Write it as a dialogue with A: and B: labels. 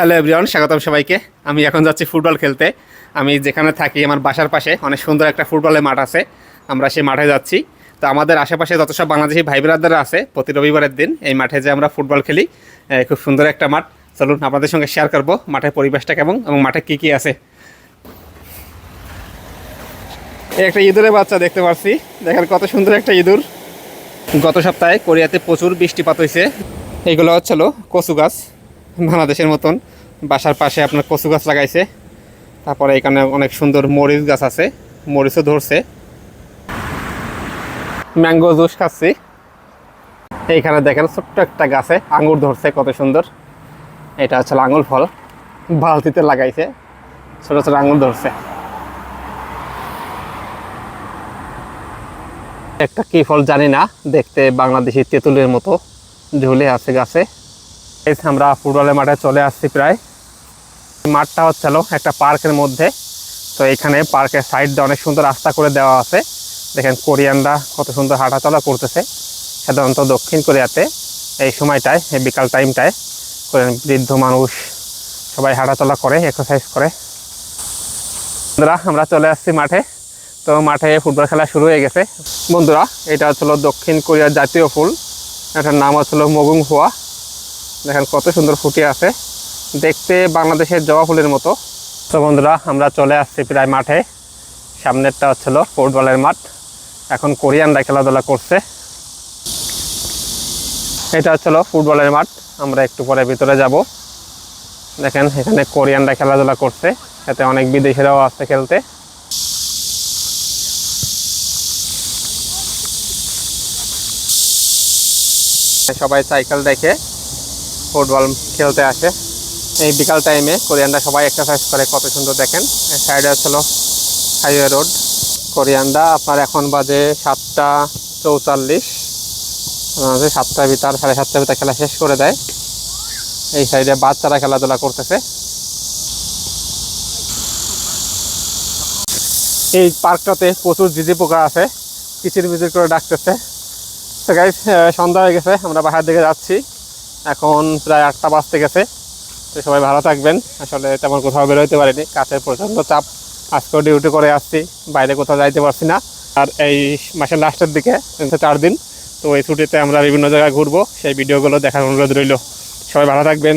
A: Hello everyone, স্বাগতম সবাইকে। আমি এখন যাচ্ছি ফুটবল খেলতে। আমি যেখানে থাকি, আমার বাসার পাশে, অনেক সুন্দর একটা ফুটবলের মাঠ আছে। আমরা সেই মাঠে যাচ্ছি। তো আমাদের আশেপাশে যত সব বাংলাদেশি ভাই ব্রাদাররা আছে, প্রতি রবিবারের দিন এই মাঠে যে আমরা ফুটবল খেলি খুব সুন্দর একটা মাঠ। চলুন, আপনাদের সঙ্গে শেয়ার করব মাঠের পরিবেশটা কেমন এবং মাঠে কী কী আছে। একটা ইঁদুরের বাচ্চা দেখতে পাচ্ছি। দেখেন কত সুন্দর একটা ইঁদুর। গত সপ্তাহে কোরিয়াতে প্রচুর বৃষ্টিপাত হয়েছে এইগুলো হচ্ছিল কচু গাছ। বাংলাদেশের মতন। বাসার পাশে আপনার কচু গাছ লাগাইছে। তারপরে এখানে অনেক সুন্দর মরিচ গাছ আছে। মরিচও ধরছে। ম্যাঙ্গো জুস খাচ্ছি। এইখানে দেখেন ছোট্ট একটা গাছে আঙুর ধরছে, কত সুন্দর। এটা হচ্ছে আঙুর ফল। বালতিতে লাগাইছে। ছোট ছোট আঙুর ধরছে। একটা কি ফল জানি না। দেখতে বাংলাদেশি তেঁতুলের মতো ঝুলে আছে গাছে। এই আমরা ফুটবলের মাঠে চলে আসছি প্রায়। মাঠটা হচ্ছিল একটা পার্কের মধ্যে। তো এখানে পার্কের সাইড দিয়ে অনেক সুন্দর রাস্তা করে দেওয়া আছে। দেখেন কোরিয়ানরা কত সুন্দর হাঁটাচলা করতেছে। সাধারণত দক্ষিণ কোরিয়াতে এই সময়টায়, এই বিকাল টাইমটায় কোরিয়ান বৃদ্ধ মানুষ সবাই হাঁটাচলা করে এক্সারসাইজ করে। বন্ধুরা, আমরা চলে আসছি মাঠে। তো মাঠে ফুটবল খেলা শুরু হয়ে গেছে। বন্ধুরা, এটা হচ্ছিল দক্ষিণ কোরিয়ার জাতীয় ফুল। এটার নাম হচ্ছিল মগুং হুয়া দেখেন কত সুন্দর ফুটে আছে। দেখতে বাংলাদেশের জবা ফুলের মতো। তো বন্ধুরা, আমরা চলে আসছি প্রায় মাঠে। সামনেরটা হচ্ছিল ফুটবলের মাঠ। এখন কোরিয়ানরা খেলাধুলা করছে। এটা হচ্ছিল ফুটবলের মাঠ। আমরা একটু পরে ভিতরে যাব। দেখেন, এখানে কোরিয়ানরা খেলাধুলা করছে। এতে অনেক বিদেশিরাও আসছে খেলতে। সবাই সাইকেল দেখে ফুটবল খেলতে আসে। এই বিকাল টাইমে কোরিয়ানরা সবাই এক্সারসাইজ করে, কত সুন্দর দেখেন। সাইডে হচ্ছিল হাইওয়ে রোড কোরিয়ানরা আপনার এখন বাজে সাতটা চৌচল্লিশ। সাতটা ভিতর, সাড়ে সাতটা ভিতর খেলা শেষ করে দেয়। এই সাইডে বাচ্চারা খেলাধুলা করতেছে। এই পার্কটাতে প্রচুর জিজি পোকা আছে। কিচির মিচির করে ডাকতেছে। তো গাইজ সন্ধ্যা হয়ে গেছে, আমরা বাসার দিকে যাচ্ছি। এখন প্রায় আটটা বাজতে গেছে। তো সবাই ভালো থাকবেন। আসলে তেমন কোথাও বেরোতে পারিনি। কাছের প্রচণ্ড চাপ। আজকেও ডিউটি করে আসছি। বাইরে কোথাও যাইতে পারছি না। আর এই মাসের লাস্টের দিকে চার দিন। তো এই ছুটিতে আমরা বিভিন্ন জায়গায় ঘুরবো। সেই ভিডিওগুলো দেখার অনুরোধ রইল। সবাই ভালো থাকবেন।